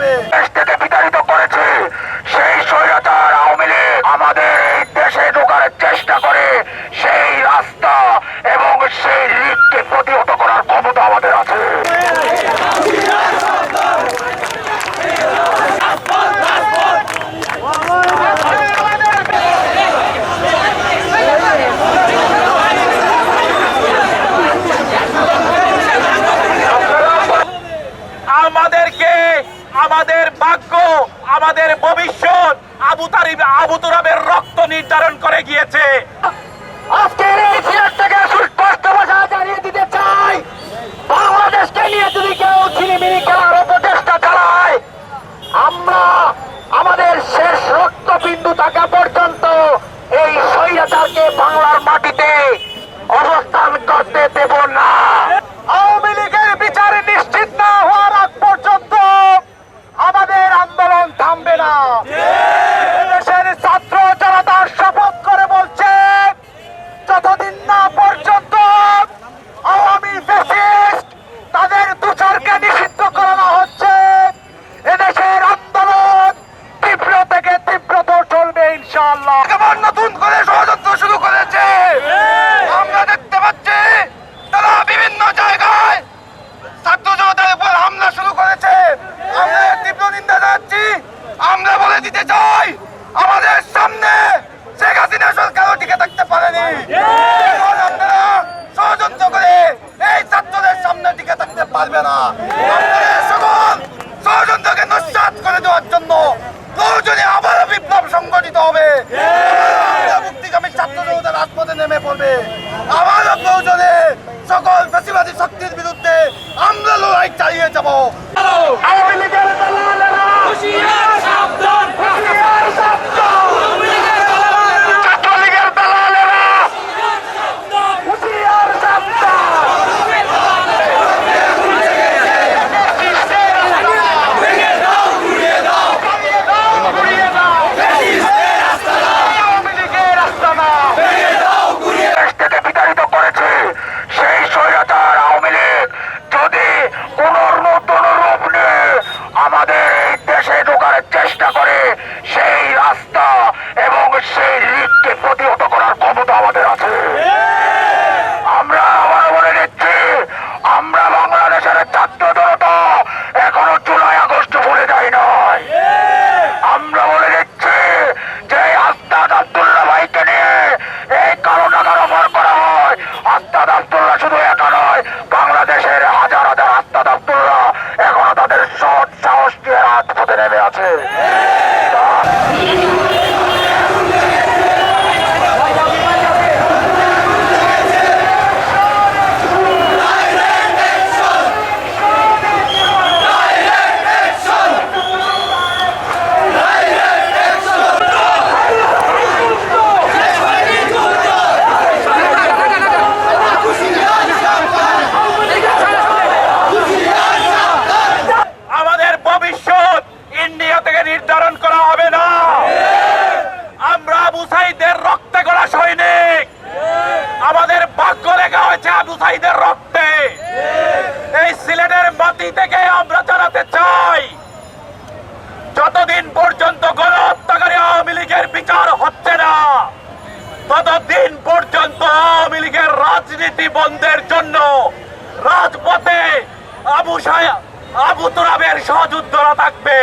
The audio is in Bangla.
করবে দেশ থেকে বিতাড়িত করেছে। সেই স্বৈরাচার আওয়ামী লীগ আমাদের এই দেশে ঢোকার চেষ্টা করে সেই রাস্তা এবং সেই লীগকে প্রতিহত করার ক্ষমতা আমাদের আছে। আমাদেরকে আমাদের ভাগ্য, আমাদের ভবিষ্যৎ আবু তারিব, আবু তুরাবের রক্ত নির্ধারণ করে গিয়েছে। আজকের এই জানিয়ে দিতে চাই। বাংলাদেশকে নিয়ে যদি কেউ আমরা আমাদের শেষ রক্তবিন্দু পর্যন্ত এই বাংলার মাটিতে অবস্থান করতে দেব না আওয়ামী লীগের বিচার নিশ্চিত না হওয়ার আগ পর্যন্ত আমাদের আন্দোলন থামবে না আমাদের সামনে শেখ হাসিনা সরকারও টিকে থাকতে পারেনি। ষড়যন্ত্র করে এই ছাত্রদের সামনে টিকে থাকতে পারবে না। ষড়যন্ত্রকে নস্যাৎ করে দেওয়ার জন্য প্রয়োজনে আবারও বিপ্লব সংগঠিত হবে। মুক্তিগামী ছাত্র রাজপথে নেমে পড়বে। আবারও প্রয়োজনে সকল বেশিবাদী শক্তির বিরুদ্ধে আমরা লড়াই চালিয়ে যাব। Yeah! আবু রক্তে গড়া সৈনিক আমাদের ভাগ্য লেখা হয়েছে আবু রক্তে। এই সিলেটের মাটি থেকে আমরা জানাতে চাই। যতদিন পর্যন্ত গণহত্যাকারী আওয়ামী লীগের বিচার হচ্ছে না, ততদিন পর্যন্ত আওয়ামী লীগের রাজনীতি বন্ধের জন্য রাজপথে আবু সাহেব আবু তুরাবের সহযুদ্ধরা থাকবে।